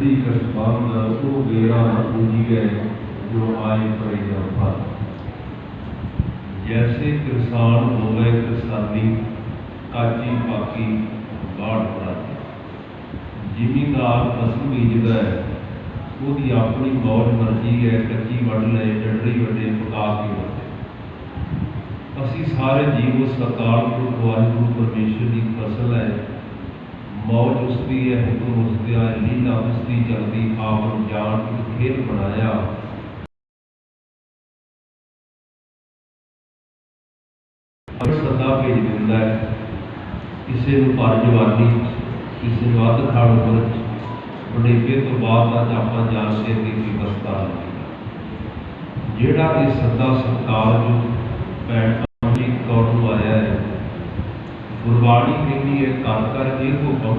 ਦੀ ਕਸਬਾਨ ਉਹ ਬੇਰਾ ਪੂਜੀ ਹੈ ਜੋ ਆਏ ਪਰੇ ਦਾ ਫਲ ਜੈਸੇ ਕਿਸਾਨ ਹੋਵੇ ਕਿਸਾਨੀ ਕਾਚੀ ਪਾਕੀ ਬਾੜ ਪਰਾਤੀ ਜ਼ਿਮੀਂਦਾਰ ਫਸਲ ਬੀਜਦਾ ਹੈ ਉਹਦੀ ਆਪਣੀ ਮੌਜ ਮਰਜ਼ੀ ਹੈ ਕੱਚੀ ਵੱਢ ਲਏ ਡੰਡਰੀ ਵੱਡੇ ਪਕਾ ਕੇ ਵੱਢੇ ਅਸੀਂ ਸਾਰੇ ਜੀਵ ਉਸ ਅਕਾਲ ਪੁਰਖ ਵਾਹਿਗੁਰੂ ਪਰਮੇਸ਼ਰ ਦੀ ਫਸਲ ਹੈ ਮੌਜ ਉਸ ਦੀ ਹੈ ਹੁਕਮ ਉਸ ਦਾ ਹੈ ਲੀਲਾ ਉਸ ਦੀ ਚਲਦੀ ਆਵਨ ਜਾਣ ਇੱਕ ਖੇਲ ਬਣਾਇਆ ਅਗਰ ਸਦਾ ਭੇਜ ਦਿੰਦਾ ਹੈ ਕਿਸੇ ਨੂੰ ਭਰ ਜਵਾਨੀ ਕਿਸੇ ਨੂੰ ਅੱਧ ਖਾੜ ਉਮਰ ਬੁਢੇਪੇ ਤੋਂ ਬਾਅਦ ਅੱਜ ਆਪਾਂ ਜਾਣਦੇ ਹਾਂ ਕਿ ਕੀ ਬਸਤਾ ਜਿਹੜਾ ਇਹ ਸਦਾ ਸਤਕਾਰ ਜੋ ਭੈਣ ਅਮਰੀ ਕੌਰ ਨੂੰ ਆਇਆ ਹੈ ਗੁਰਬਾਣੀ ਕਹਿੰਦੀ ਹੈ ਕਰ ਕਰ ਇਹ ਕੋ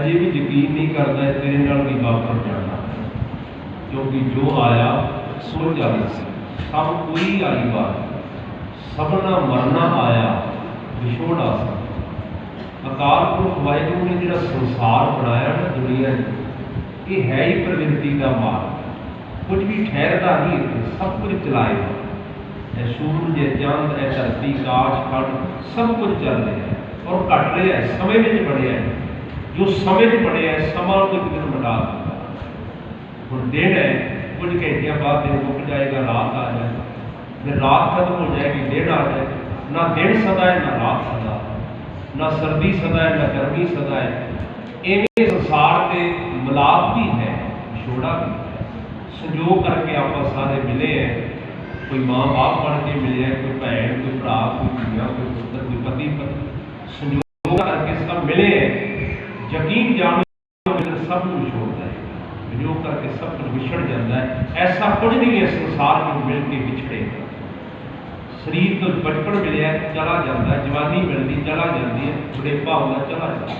ਅਜੇ ਵੀ ਯਕੀਨ ਨਹੀਂ ਕਰਦਾ ਹੈ ਤੇਰੇ ਨਾਲ ਵੀ ਵਾਪਰ ਜਾਣਾ। ਕਿਉਂਕਿ ਜੋ ਆਇਆ ਸੋ ਜਾਣਾ ਸੀ। ਸਭ ਕੋਈ ਆਈ ਬਾਤ। ਸਭਨਾ ਮਰਨਾ ਆਇਆ, ਵਿਛੋੜਾ ਸੀ। ਅਕਾਲ ਪੁਰਖ ਵਾਹਿਗੁਰੂ ਨੇ ਜਿਹੜਾ ਸੰਸਾਰ ਬਣਾਇਆ ਨਾ ਦੁਨੀਆ 'ਚ ਇਹ ਹੈ ਹੀ ਪ੍ਰਵਿਰਤੀ ਦਾ ਮਾਰਗ। ਕੁਝ ਵੀ ਠਹਿਰਦਾ ਨਹੀਂ ਇੱਥੇ, ਸਭ ਕੁਝ ਚਲਾਏਗਾ ਇਹ ਸੂਰਜ ਇਹ ਚੰਦ, ਇਹ ਧਰਤੀ, ਕਾਸ਼ ਖੜ ਸਭ ਕੁਝ ਚੱਲ ਰਿਹਾ ਔਰ ਘਟ ਰਿਹਾ ਸਮੇਂ ਵਿੱਚ ਬੜਿਆ ਹੈ। جو سمجھ پڑے ہیں سما کو دن مٹا دیتا ہے اور دن ہے کچھ گھنٹیاں بعد دن رک جائے گا، رات آ جائے گا رات ختم ہو جائے گی، دن آ جائے نہ دن سدا ہے، نہ رات سدا۔ نہ سردی سدا ہے، نہ گرمی سدا ہے۔ سنسار کے ملاپ بھی ہے چھوڑا بھی ہے سنجو کر کے آپ سارے ملے ہیں۔ کوئی ماں باپ بن کے ملے ہیں، کوئی بھن کوئی برا، کوئی دنیا، کوئی پتر، کوئی پتی پتی سنجو کر کے سب ملے ہیں۔ یقین جانو سب کچھ ہوتا ہے جو کر کے سب کچھ بچھڑ جاتا ہے۔ ایسا کچھ نہیں ہے سنسار میں مل کے بچھڑے گا۔ شریر تو بچپن ملے چلا جاتا ہے۔ جوانی ملتی، چلا جاتی ہے۔ بڑھےپا ہوتا ہے، چلا جاتا ہے۔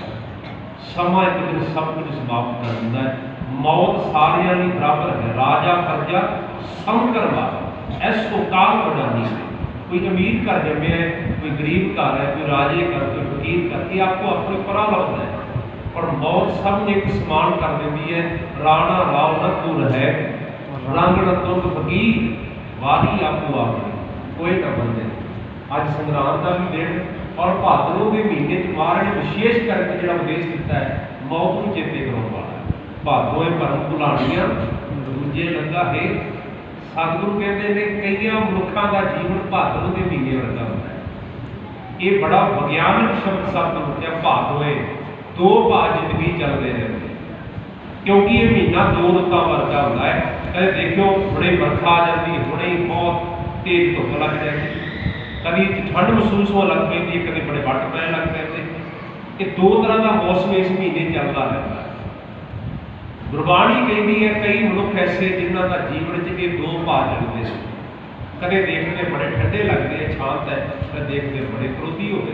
سما ایک دن سب کچھ سماپت کر دیتا ہے۔ موت سارے برابر ہے۔ راجا کرجا سنکر بات ایس کو کال ہو جانی ہے۔ کوئی امیر کر جمے ہے، کوئی غریب کر ہے، کوئی راجے کر کوئی فقیر کر یہ آپ کو اپنے پرا لگتا ہے۔ ਪਰ ਮੌਤ ਸਭ ਨੂੰ ਇੱਕ ਸਮਾਨ ਕਰ ਦਿੰਦੀ ਹੈ। ਰਾਣਾ ਰਾਵ ਨ ਤੂੰ ਹੈ। ਰੰਗ ਨ ਤੁੰਗ ਫਕੀਰ ਵਾਰੀ ਆਪੋ ਆਪਣੀ ਕੋਈ ਨਾ ਬੰਦੇ। ਅੱਜ ਸੰਗਰਾਮ ਦਾ ਵੀ ਦਿਨ ਔਰ ਭਾਦਰੋਂ ਦੇ ਮਹੀਨੇ ਚ ਮਹਾਰਾਜ ਨੇ ਵਿਸ਼ੇਸ਼ ਕਰਕੇ ਜਿਹੜਾ ਉਦੇਸ਼ ਦਿੱਤਾ ਹੈ, ਮੌਤ ਨੂੰ ਚੇਤੇ ਕਰਾਉਣ ਵਾਲਾ ਹੈ। ਭਾਦੋਏ ਪਰਮ ਭੁਲਾਣੀਆਂ, ਦੂਜੇ ਲੱਗਾ ਹੈ। ਸਤਿਗੁਰੂ ਕਹਿੰਦੇ ਨੇ, ਕਈਆਂ ਮਨੁੱਖਾਂ ਦਾ ਜੀਵਨ ਭਾਦਰੋਂ ਦੇ ਮਹੀਨੇ ਵਰਗਾ ਹੁੰਦਾ ਹੈ। ਇਹ ਬੜਾ ਵਿਗਿਆਨਕ ਸ਼ਬਦ ਸਤਿਗੁਰੂ ਕਿਹਾ ਭਾਦੋਏ ਦੋ ਭਾਅ ਜ਼ਿੰਦਗੀ ਚੱਲਦੇ ਰਹਿੰਦੇ ਕਿਉਂਕਿ ਇਹ ਮਹੀਨਾ ਦੋ ਰੁੱਤਾਂ ਵਰਗਾ ਹੁੰਦਾ ਹੈ। ਕਦੇ ਦੇਖਿਓ, ਹੁਣੇ ਵਰਖਾ ਆ ਜਾਂਦੀ, ਹੁਣੇ ਹੀ ਬਹੁਤ ਤੇਜ਼ ਧੁੱਪ ਲੱਗ ਜਾਂਦੀ। ਕਦੀ ਠੰਡ ਮਹਿਸੂਸ ਹੋਣ ਲੱਗ ਪੈਂਦੀ ਹੈ, ਕਦੇ ਬੜੇ ਵੱਟ ਪੈਣ ਲੱਗ ਪੈਂਦੇ। ਇਹ ਦੋ ਤਰ੍ਹਾਂ ਦਾ ਮੌਸਮ ਇਸ ਮਹੀਨੇ ਚੱਲਦਾ ਰਹਿੰਦਾ ਹੈ। ਗੁਰਬਾਣੀ ਕਹਿੰਦੀ ਹੈ, ਕਈ ਮਨੁੱਖ ਐਸੇ ਜਿਨ੍ਹਾਂ ਦਾ ਜੀਵਨ 'ਚ ਇਹ ਦੋ ਭਾਅ ਚੱਲਦੇ ਸੀ। ਕਦੇ ਦੇਖਦੇ ਬੜੇ ਠੰਡੇ ਲੱਗਦੇ ਆ ਸ਼ਾਂਤ ਹੈ ਕਦੇ ਦੇਖਦੇ ਬੜੇ ਕ੍ਰੋਧੀ ਹੋ ਗਏ।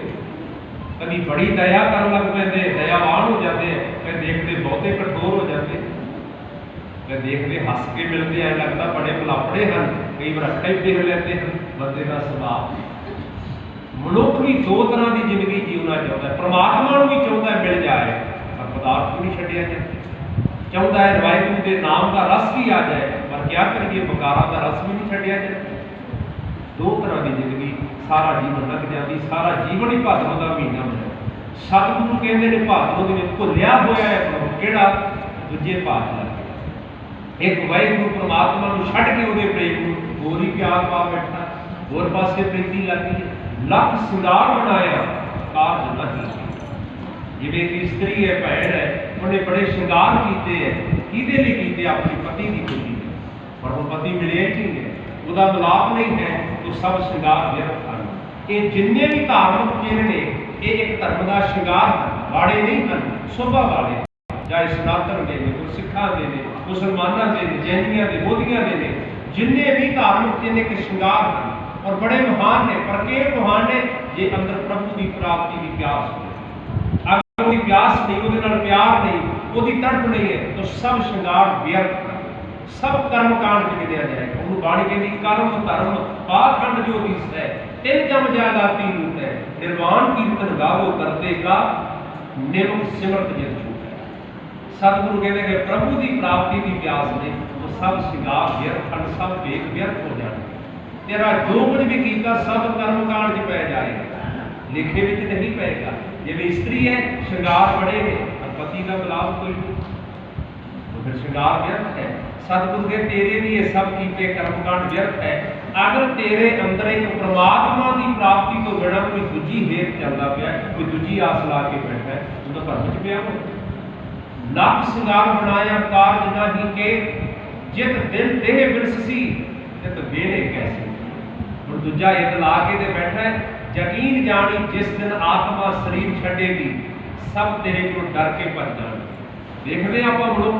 ਕਦੀ ਬੜੀ ਦਇਆ ਕਰਨ ਲੱਗ ਪੈਂਦੇ, ਦਇਆਵਾਨ ਹੋ ਜਾਂਦੇ ਆ ਕਦੇ ਦੇਖਦੇ ਬਹੁਤੇ ਕਠੋਰ ਹੋ ਜਾਂਦੇ। ਕਦੇ ਦੇਖਦੇ ਹੱਸ ਕੇ ਮਿਲਦੇ ਆ, ਲੱਗਦਾ ਬੜੇ ਬਲਾਪੜੇ ਹਨ, ਕਈ ਵਾਰ ਅੱਖਾਂ ਹੀ ਫੇਰ ਲੈਂਦੇ ਹਨ, ਬੰਦੇ ਦਾ ਸੁਭਾਅ। ਮਨੁੱਖ ਵੀ ਦੋ ਤਰ੍ਹਾਂ ਦੀ ਜ਼ਿੰਦਗੀ ਜੀਉਣਾ ਚਾਹੁੰਦਾ ਹੈ ਪ੍ਰਮਾਤਮਾ ਨੂੰ ਵੀ ਚਾਹੁੰਦਾ ਹੈ ਮਿਲ ਜਾਏ, ਪਰ ਪਦਾਰਥ ਨੂੰ ਨਹੀਂ ਛੱਡਿਆ ਜਾਂਦਾ। ਚਾਹੁੰਦਾ ਹੈ ਵਾਹਿਗੁਰੂ ਦੇ ਨਾਮ ਦਾ ਰਸ ਵੀ ਆ ਜਾਏ, ਪਰ ਕਿਆ ਕਰੀਏ ਬਕਾਰਾਂ ਦਾ ਰਸ ਵੀ ਨਹੀਂ ਛੱਡਿਆ ਜਾਂਦਾ। ਦੋ ਤਰ੍ਹਾਂ ਦੀ ਜ਼ਿੰਦਗੀ, ਸਾਰਾ ਜੀਵਨ ਲੱਗ ਜਾਂਦੀ, ਸਾਰਾ ਜੀਵਨ ਹੀ ਭਾਦਰੋਂ ਦਾ ਮਹੀਨਾ ਹੁੰਦਾ ਸਤਿਗੁਰੂ ਕਹਿੰਦੇ ਨੇ, ਭਾਦਰੋਂ ਦੇ ਵਿੱਚ ਭੁੱਲਿਆ ਹੋਇਆ ਹੈ ਮਨੁੱਖ ਕਿਹੜਾ? ਦੂਜੇ ਪਾਤਸ਼ਾਹ ਇੱਕ ਵਾਹਿਗੁਰੂ ਪ੍ਰਮਾਤਮਾ ਨੂੰ ਛੱਡ ਕੇ ਉਹਦੇ ਪ੍ਰੇਮ ਨੂੰ ਹੋਰ ਹੀ ਪਿਆਰ ਪਾ ਬੈਠਾ, ਹੋਰ ਪਾਸੇ ਪ੍ਰੀਤੀ ਲੱਗੀ ਹੈ। ਲੱਖ ਸਿੰਗਾਰ ਬਣਾਇਆ, ਕਾਰਜ ਨਹੀਂ ਜਿਵੇਂ ਕਿ ਇਸਤਰੀ ਹੈ, ਭੈਣ ਹੈ, ਉਹਨੇ ਬੜੇ ਸ਼ਿੰਗਾਰ ਕੀਤੇ ਹੈ, ਕਿਹਦੇ ਲਈ ਕੀਤੇ? ਆਪਣੀ ਪਤੀ ਦੀ ਖੁਸ਼ੀ ਪਰ ਉਹ ਪਤੀ ਮਿਲਿਆ ਹੀ ਨਹੀਂ ਹੈ। ਉਹਦਾ ਮਿਲਾਪ ਨਹੀਂ ਹੈ, ਉਹ ਸਭ ਸ਼ਿੰਗਾਰ ਵਿਅਰਥ ਹਨ ਇਹ ਜਿੰਨੇ ਵੀ ਧਾਰਮਿਕ ਚਿੰਨ੍ਹ ਨੇ, ਇਹ ਇੱਕ ਧਰਮ ਦਾ ਸ਼ਿੰਗਾਰ ਹਨ ਵਾੜੇ ਨਹੀਂ ਹਨ, ਸੋਭਾ ਵਾਲੇ ਚਾਹੇ ਸਨਾਤਨ ਦੇ ਨੇ ਸਿੱਖਾਂ ਦੇ ਨੇ, ਮੁਸਲਮਾਨਾਂ ਦੇ ਨੇ, ਜੈਨੀਆਂ ਦੇ, ਬੋਧੀਆਂ ਦੇ ਨੇ, ਜਿੰਨੇ ਵੀ ਧਾਰਮਿਕ ਜਿੰਨੇ ਕਿ ਸ਼ਿੰਗਾਰ ਹਨ। ਔਰ ਬੜੇ ਮਹਾਨ ਨੇ, ਪਰ ਕਿਹੜੇ ਮਹਾਨ ਨੇ, ਜੇ ਅੰਦਰ ਪ੍ਰਭੂ ਦੀ ਪ੍ਰਾਪਤੀ ਦੀ ਪਿਆਸ ਹੋਵੇ। ਅਗਰ ਉਹਦੀ ਪਿਆਸ ਨਹੀਂ, ਉਹਦੇ ਨਾਲ ਪਿਆਰ ਨਹੀਂ, ਉਹਦੀ ਤੜਪ ਨਹੀਂ ਹੈ, ਤਾਂ ਸਭ ਸ਼ਿੰਗਾਰ ਵਿਅਰਥ ਹਨ ਸਭ ਕਰਮ ਕਾਂਡ ਚ ਗਿਣਿਆ ਜਾਏਗਾ ਉਹਨੂੰ ਬਾਣੀ ਕਹਿੰਦੀ, ਕਰਮ, ਧਰਮ, ਪਾਖੰਡ ਜੋ ਦਿਸ ਹੈ, ਤਿੰਨ ਜਮ ਜਾਗਾਤੀ ਰੂਪ ਹੈ। ਨਿਰਵਾਣ ਕੀਰਤਨ ਗਾਵੋ ਕਰਤੇ ਕਾ ਨਿਰਮ ਸਿਮਰਤ ਜਿਤ ਛੂਟ ਹੈ। ਸਤਿਗੁਰੂ ਕਹਿੰਦੇ ਕਿ ਪ੍ਰਭੂ ਦੀ ਪ੍ਰਾਪਤੀ ਦੀ ਪਿਆਸ ਨੇ ਉਹ ਸਭ ਸ਼ਿੰਗਾਰ ਵਿਅਰਥ ਹਨ, ਸਭ ਵੇਖ ਵਿਅਰਥ ਹੋ ਜਾਣ। ਤੇਰਾ ਜੋ ਕੁਝ ਵੀ ਕੀਤਾ, ਸਭ ਕਰਮ ਕਾਂਡ ਚ ਪੈ ਜਾਏਗਾ। ਲੇਖੇ ਵਿੱਚ ਨਹੀਂ ਪਏਗਾ। ਜਿਵੇਂ ਇਸਤਰੀ ਹੈ, ਸ਼ਿੰਗਾਰ ਬੜੇ ਨੇ, ਪਰ ਪਤੀ ਦਾ ਬਲਾਵ ਕੋਈ ਨਹੀਂ। ਉਹ ਫਿਰ ਸ਼ਿੰਗਾਰ ਵਿਅਰਥ ਹੈ। ਸਤਿਗੁਰੂ ਦੇ ਤੇਰੇ ਵੀ ਇਹ ਸਭ ਕੀਤੇ ਕਰਮਕਾਂਡ ਵਿਅਰਥ ਹੈ। ਅਗਰ ਤੇਰੇ ਅੰਦਰ ਇੱਕ ਪ੍ਰਮਾਤਮਾ ਦੀ ਪ੍ਰਾਪਤੀ ਤੋਂ ਬਿਨਾਂ ਕੋਈ ਦੂਜੀ ਹੇਤ ਚੱਲਦਾ ਪਿਆ, ਕੋਈ ਦੂਜੀ ਆਸ ਲਾ ਕੇ ਬੈਠਾ ਹੈ ਉਹਦਾ ਭਰਮ ਚ ਪਿਆ ਹੋ ਲੱਖ ਸ਼ਿੰਗਾਰ ਬਣਾਇਆ ਕਾਰਜ ਨਹੀਂ ਕੇ, ਜਿਤ ਦਿਲ ਦੇਹ ਬਿਰਸੀ ਤਿਤ ਵੇਲੇ ਕੈਸੀ? ਹੁਣ ਦੂਜਾ ਇਹ ਲਾ ਕੇ ਤੇ ਬੈਠਾ ਹੈ, ਯਕੀਨ ਜਾਣੀ ਜਿਸ ਦਿਨ ਆਤਮਾ ਸਰੀਰ ਛੱਡੇਗੀ, ਸਭ ਤੇਰੇ ਕੋਲ ਡਰ ਕੇ ਭੱਜ ਜਾਣ ਦੇਖਦੇ ਆਪਾਂ ਹੁਣ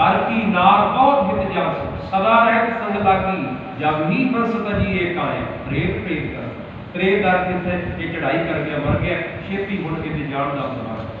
گھر کی نار اور بت جاس سدا رہت سنگتا کی جب ہی بس جی ایک آئے پریت پریت کر۔ پریت کر کے یہ چڑھائی کر کے مر گیا، چھتی مڑ کے جان کا سوال